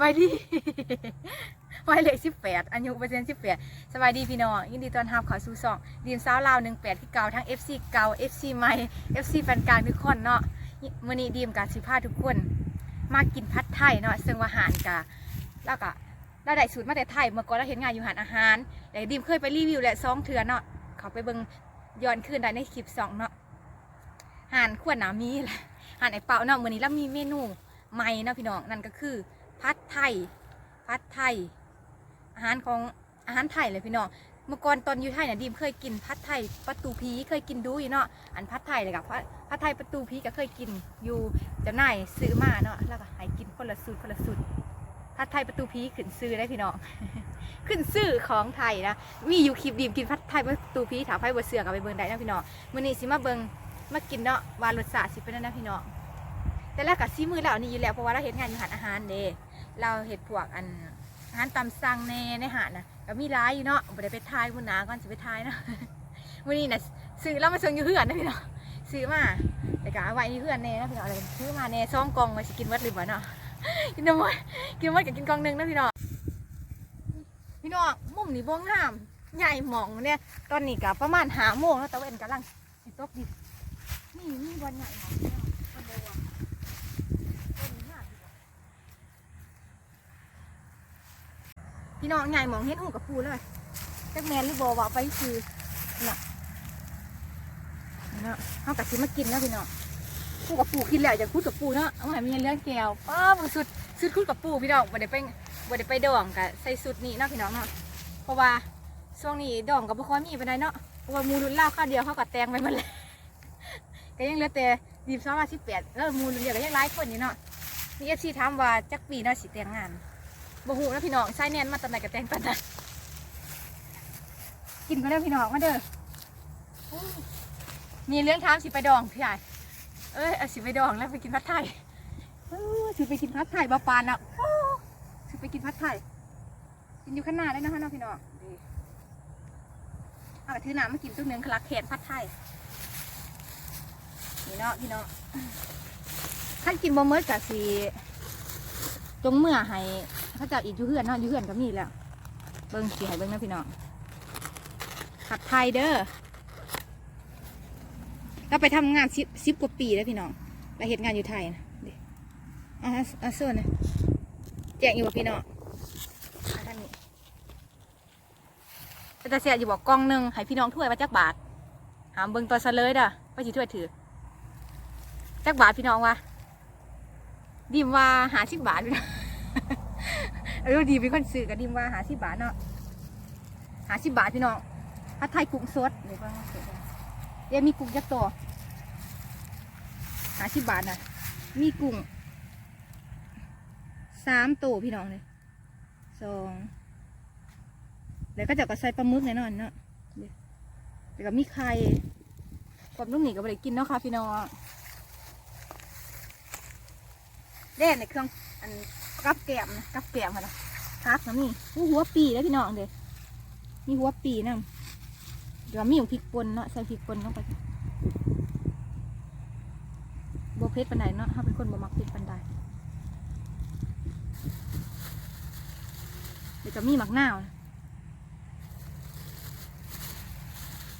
บายดีวัยเลขสิบแปดอายุเปอร์เซ็นต์สิบแปดสบายดีพี่น้องยินดีต้อนรับเขอสู่สองดีมสาวลาวหนึ่งแปดที่เก่าทั้ง FC เก่า FC ใหม่ FC แฟนกลางทุกคนเนาะมื่อนี้ดีมกับสิพาทุกคน มากินพัดไทยเนาะซึ่งว่าหารกะแล้วก็เราได้สูตรมาแต่ไทยเมื่อก่อนเราเห็นงานอยู่หานอาหารแต่ดีมเคยไปรีวิวและซองเถื่อเนาะเขาไปเบิ่งย้อนคืนได้ในคลิปสองเนาะหานขวดน้ำมีแหละหานไอเป่าเนาะมื้อนี้เรามีเมนูใหม่เนาะพี่น้องนั่นก็คือ พัดไทยพัดไทย อาหารของอาหารไทยเลยพี่น้องเมื่อก่อนตอนอยู่ไทยเนี่ยดีมเคยกินพัดไทยประตูผีเคยกินดูอยู่เนาะอันพัดไทยเลยกับพัดพัดไทยประตูผีก็เคยกินอยู่จ้านายซื้อมาเนาะแล้วก็ให้กินคนละสูตรคนละสูตรพัดไทยประตูผีขึ้นซื้อได้พี่น้องขึ้นซื้อของไทยนะมีอยู่คลิปดีมกินพัดไทยประตูผีถามไพ่บเสือกับไปเบิ่งได้นะพี่น้องมื้อนี้สิมาเบิ่งมากินเนาะวานรสชาติสิเป็นนั่นนะพี่น้องแต่แรกกับซีมือเรานี่อยู่แล้วเพราะว่าเราเห็นงานอยู่หานอาหารเด้ เราเห็ดพวกอันอาหารตำสั่งแน่ในหาดนะก็มีร้ายอยู่เนาะบ่ได้ไปทายมื้อหนาก่อนสิไปทายเนาะมื้อนี้น่ะซื้อเรามาส่งอยู่เพื่อนนะพี่เนาะซื้อมาแต่ก็เอาไว้นี่เพื่อนแน่นะพี่เนาะอะไรซื้อมาแน่ซองกองไว้สิกินวัดหรือบ่เนาะกินน้ำมันกินวัดกับกินกองหนึงนะพี่เนาะพี่เนาะมุมนี้บ่งามใหญ่หมองเนี่ยตอนนี้ก็ประมาณ5โมงแล้วตะเวนกำลังสิตกดินนี่นี่บอลใหญ่หมองพี่เนาะคนเดียวอะต้นนี้น่าดีกว่า พี่น้องใหญ่หมองเห็นหูกับปูเลยจักแมนหรือโบว่าไปคือน่ะเนาะเอากะสิมากินแล้วพี่น้องปูกับปูกินแล้วอย่าคุดกับปูเนาะเอาให้มีเรื่องแก้วป้าบสุดสุดคุดกับปูพี่น้องบ่ได้ไปบ่ได้ไปดองกะใส่สุดนี้เนาะพี่น้องเนาะเพราะว่าช่วงนี้ดองกับบ่ค่อยมีไปไหนเนาะเพราะว่ามูรุ่นเล่าข้าวเดียวเขาก็แตงไปหมดเลยก็ยังเหลือแต่ดีบซ้อมาสิบแปดแล้วมูรุ่นเดียวก็ยังหลายคนอยู่เนาะมีเอฟซีถามว่าจักปีเนาะสิแต่งงาน บ่หูนะพี่น้องใส่แน่นมาตอนไหนกับแตงตอนนั้นกินก็ได้พี่น้องมาเด้อมีเรื่องท้ามสิไปดองพี่ใหญ่เอ้ยเอาสิไปดองแล้วไปกินผัดไทยสิไปกินผัดไทยบาปานอะสิไปกินผัดไทยกินอยู่ข้างหน้าได้นะคะน้องพี่น้องดีเอากระถือน้ำมากินตุ้งหนึ่งคลักแขนผัดไทยนี่เนาะพี่น้องท่านกินบ่เมื่อกะสี จงเมื่อให้พระเจ้าอีกอยู่เฮือนเนาะอยู่เฮือนก็มีแล้วเบิ้งสีให้เบิ้งนะพี่น้องผัดไทยเด้อเราไปทำงานสิบสิบกว่าปีแล้วพี่น้องเราเห็นงานอยู่ไทยนะดิอะอะโซนนะแจกอยู่บ่พี่น้องท่านนี้แต่เสียอยู่บอกกล่องหนึ่งให้พี่น้องถ้วยมาจักบาทหามเบิ้งตัวซะเลยเด้อว่าสิถ้วยถือจักบาทพี่น้องวะดิมว่าหาสิบบาทพี่น้อง เออดีเป็นคนซื้อกับดิมว่าหาสิบบาทเนาะหาสิบบาทพี่น้องผัดไทยกุ้งสดเดี๋ยวก่อนเดี๋ยวก่อนเดี๋ยวมีกุ้งจักตัวหาสิบบาทนะมีกุ้งสามตัวพี่น้องเลยสองเดี๋ยวก็จะก็ใส่ปลาหมึกแน่นอนเนาะเดี๋ยวก็มีไข่ความนุ่มหนีก็ไม่ได้กินเนาะค่ะพี่น้องเด่นในเครื่องอัน กับแกมนะกับแกมมาละพักนะมีอู้หัวปีแล้วพี่น้องเด้อมีหัวปีนะเดี๋ยวมีอยู่พริกป่นเนาะใส่พริกป่นลงไปโบเพชรปันไดเนาะถ้าเป็นคนบ่มักเผ็ดปันไดเดี๋ยวมีหมักหนาว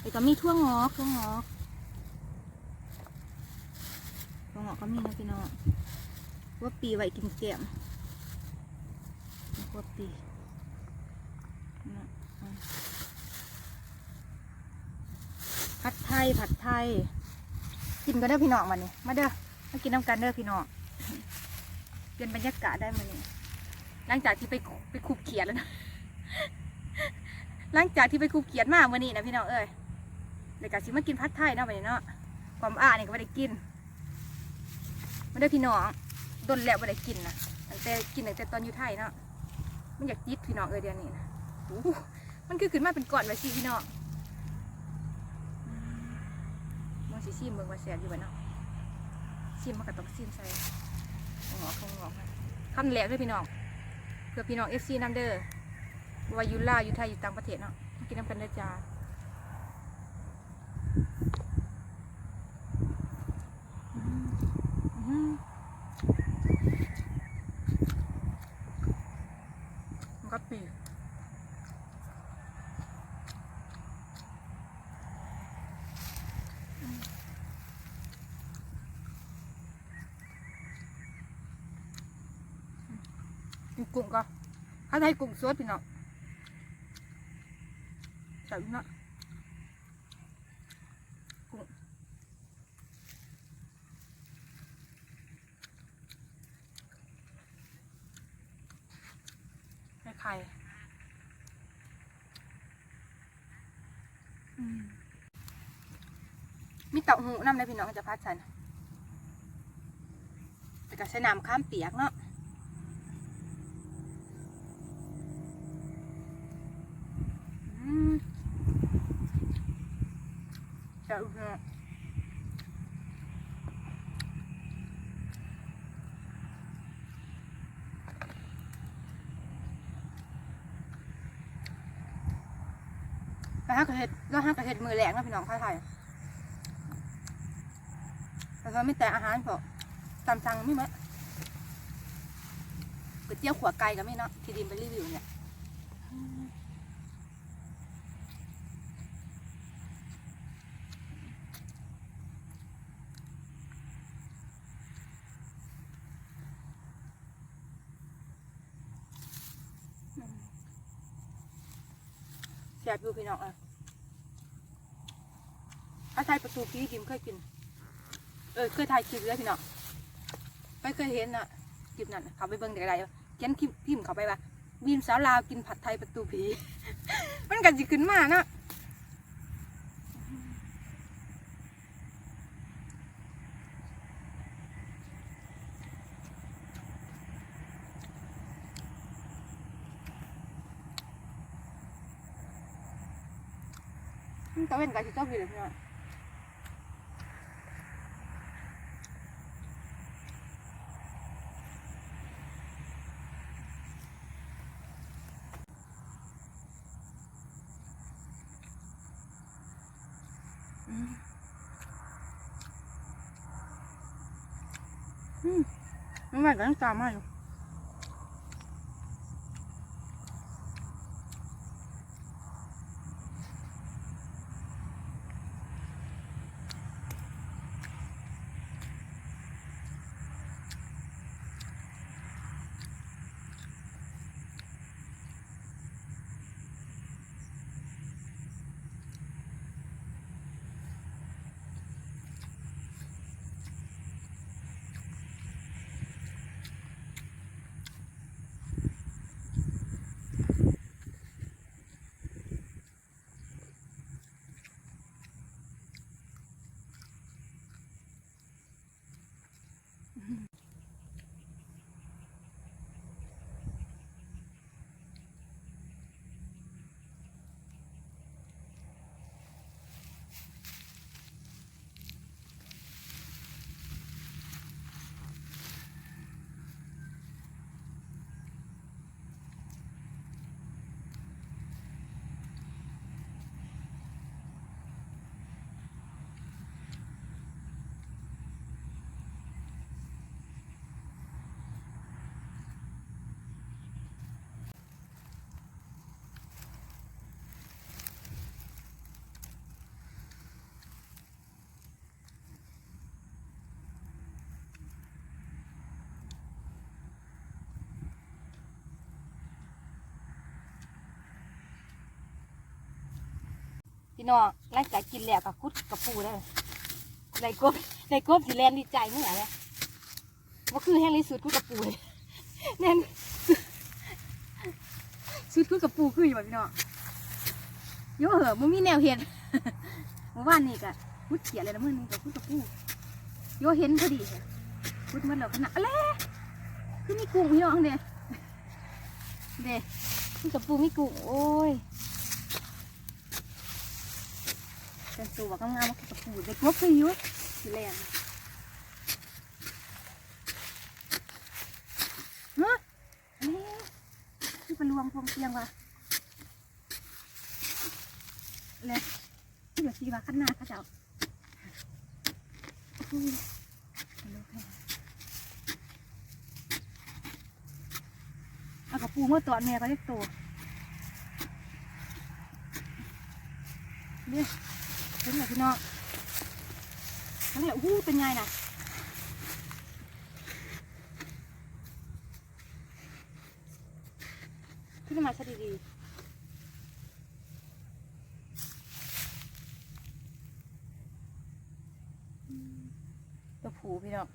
เดี๋ยวมีทั่วงอกทั่วงอกทั่วงอกก็มีนะพี่น้องว่าปีไว้กินแกมว่า ปีนะอะผัดไทยผัดไทย กินกันเด้อพี่น้องวันนี้ มาเด้อมากินน้ำกันเด้อพี่น้องเปลี่ยนบรรยากาศได้มานี่หลังจากที่ไปไปคูบเขียดแล้วนะหลังจากที่ไปคูบเขียดมาวันนี้นะพี่น้องเอ้ยเดี๋ยวกะสิมากินผัดไทยเนาะวันนี้เนาะความอ้านี่ก็ไม่ได้กินมาเด้อพี่น้องดนแล้วไม่ได้กินนะแต่กินแต่ตอนอยู่ไทยเนาะ มันอยากจิตพี่น้องเออเดือนนี้นะมันคือขึ้นมาเป็นก้อนไว้สิพี่น้องมองสีซีมเบิ่งว่าแซ่บอยู่บ่เนาะซีมมันก็ต้องซีมใส่หงอกคงงอกนะขั้นแรกเลยพี่น้องเพื่อพี่น้องเอฟซีน้ำเด้อว่ายูล่ายูไทยอยู่ต่างประเทศเนาะมากินน้ำกันเด้อจ้าอืมอืมมันก็ปีกกินกุ้งก็ ถ้าไทยกุ้งสดพี่น้องใส่เนาะกุ้งไข่ไข่อืมมีเต่าหูน้ำในพี่น้องจะพัดใส่นแต่ก็ใช้น้ำข้ามเปียกเนาะ อืม จะอุ่นเนาะแล้วห้ากระเห็ดแล้วห้ากระเห็ดมือแหลกนะพี่น้องข้าไทยแต่ก็ไม่แต่อาหารพอตามสั่งไม่ไหมก๋วยเตี๋ยวขวไก่ก็ไม่เนาะที่ดินไปรีวิวเนี่ย ซ่บอยู่พี่น้องอะถ้าไทยประตูพี่ดิมเคยกิน เออเคยถ่ายคลิปเลยพี่น้องไม่เคยเห็นอะคลิปนั้นน่ะเขาไปเบิ่งแต่ไรเขียนคลิปพิมพ์เขาไปว่าบีมสาวลาวกินผัดไทยประตูผี มันกันจิขึ้นมาเนาะ ตะเวนกันจิต้องกินเลยพี่น้องอืมอืมน้ำมันก็ยังตามมาอยู่ พี่น้องหลังจากกินแล้วก็คุดกระปูได้ในกบในกบสิแลนดีใจเมื่อไหร่เนี่ยว่าคือแห้งที่สุดคุดกระปูเลยแน่นสุดคุดกระปูคืออยู่แบบพี่น้องโย่เหอะมึงมีแนวเห็นเมื่อวานนี่กะคุดเขียนเลยนะมื่อนึงกับคุดกระปูโย่เห็นพอดีคุดมันแล้วขนาดอะไรคือมีกุ้งพี่น้องเด้เด้คุดกระปูมีกุ้งโอ้ย เป็นตัวกำงามๆกับปูเด็กงบไปอยู่สิแลนเฮะองพองเตียงว่ะเลยเดี๋ยวสีว่าขั้นหน้าเขาเอาอุ้าเอากระปูเมื่อตอนแม่ก็เรียกตัวเนี่ย เป็นไงพี่น้องเป็นไงอู้เป็นไงน่ะขึ้นมาซะดีๆตัวผูพี่น้อง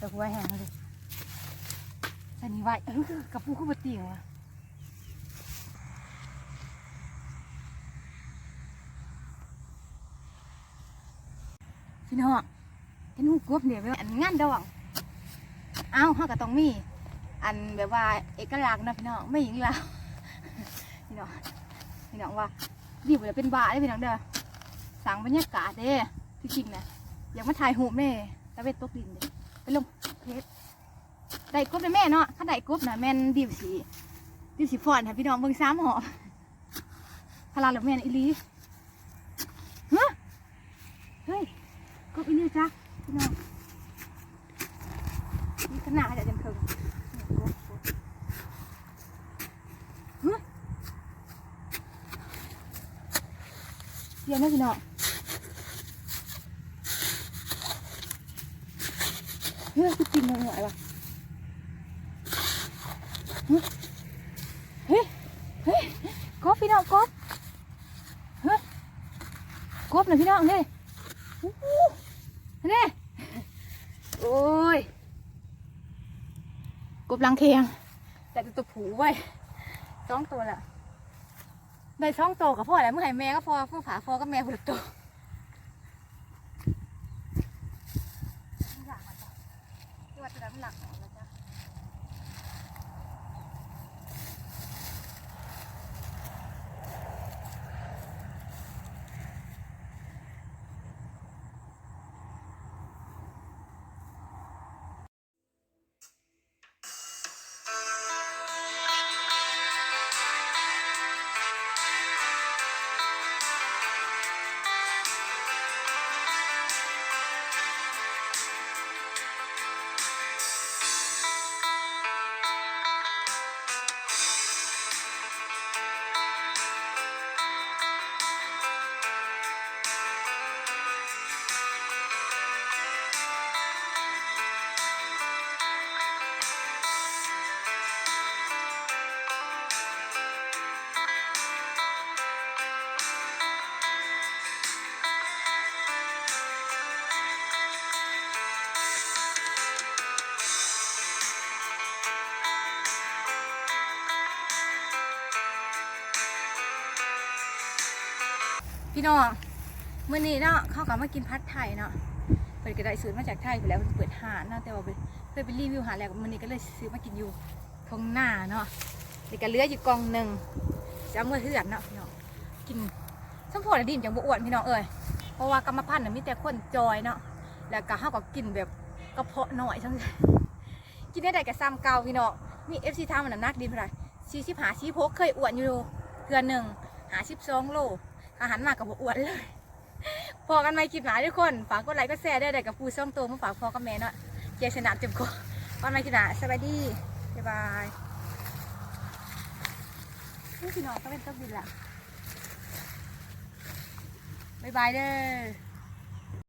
ตัวผูไว้แห้งเลยใส่นี่ไว้เออกระปูขึ้นมาเตียว่ะ พี่น้องเห็นหูกบเนี่ยเว้ยอันงานดองเอ้าเฮาก็ต้องมี อันแบบว่าเอกลักษณ์นะพี่น้องไม่หญิงลาวพี่น้องพี่น้องว่าดีบ่ได้เป็นบ้าเลยพี่น้องเด้อสั่งบรรยากาศเด้ที่จริงนะอยากมาถ่ายรูแม่ตะเวนตกดินเด้ไปลงเพจได้กบเลยแม่เนาะถ้าได้กบนะแม่นดิวสีดิวสีฟอนค่ะพี่น้องเบิ่งซ้ำหอพลาหรือแม่นอีลีเฮ้ยเฮ้ยกบ อีนี่จ้ะพี่น้องนี่ขนาดจะจนถึงเฮ้ยเดี๋ยวนะพี่น้องเฮ้ยกูกินมาหน่อยวะเฮ้ยเฮ้ยกบพี่น้องกบเฮ้ยกบเลยพี่น้องเนี่ย นี่ยโอ้ยกบลังเคียง แต่ตัวผูไว้สองตัวแหละได้สองตัวกับพ่อแหละเมื่อไหร่แม่ก็พอเมื่อผาพอก็แม่ผุดตัวตัวตัวนั้นหลัก พี่น้องเมื่อนี้เนาะเขากลับมากินพัดไทยเนาะเปิดกระไดซื้อมาจากไทยไปแล้วเปิดหาเนาะแต่ว่าไปเคยไปรีวิวหาแล้วมื่อนี้ก็เลยซื้อมากินอยู่ทงหน้าเนาะเด็กก็เลืออยู่กองหนึ่งจะเมื่อเถื่อนเนาะพี่น้องกินสมพอและดินจังบอ้วนพี่น้องเอ้ยเพราะว่ากรรมพันธุ์น่ะมีแต่คนจอยเนาะแล้วก็เขาก็กินแบบกระเพาะหน่อยทั้งนั้นกินได้แต่กับซ้ำเกาพี่น้องมีเอฟซีทำมันน้ำหนักดีเท่าไหร่สี่สิบหาสี่พกเคยอ้วนอยู่เดือนหนึ่งหาสิบสองโล อาหารมากกับบอวนเลยพอกันไหมคลิปหนาทุกคน ฝากกดไลค์ก็แชร์ได้แต่กับฟูซ่องตัวมาฝากพ่อกับแม่เนาะเจชนะเจ็บคอกันไหมคลิปหนาสวัสดีบ๊ายบายพี่น้องก็เป็นต้นบินละบ๊ายบายเด้อ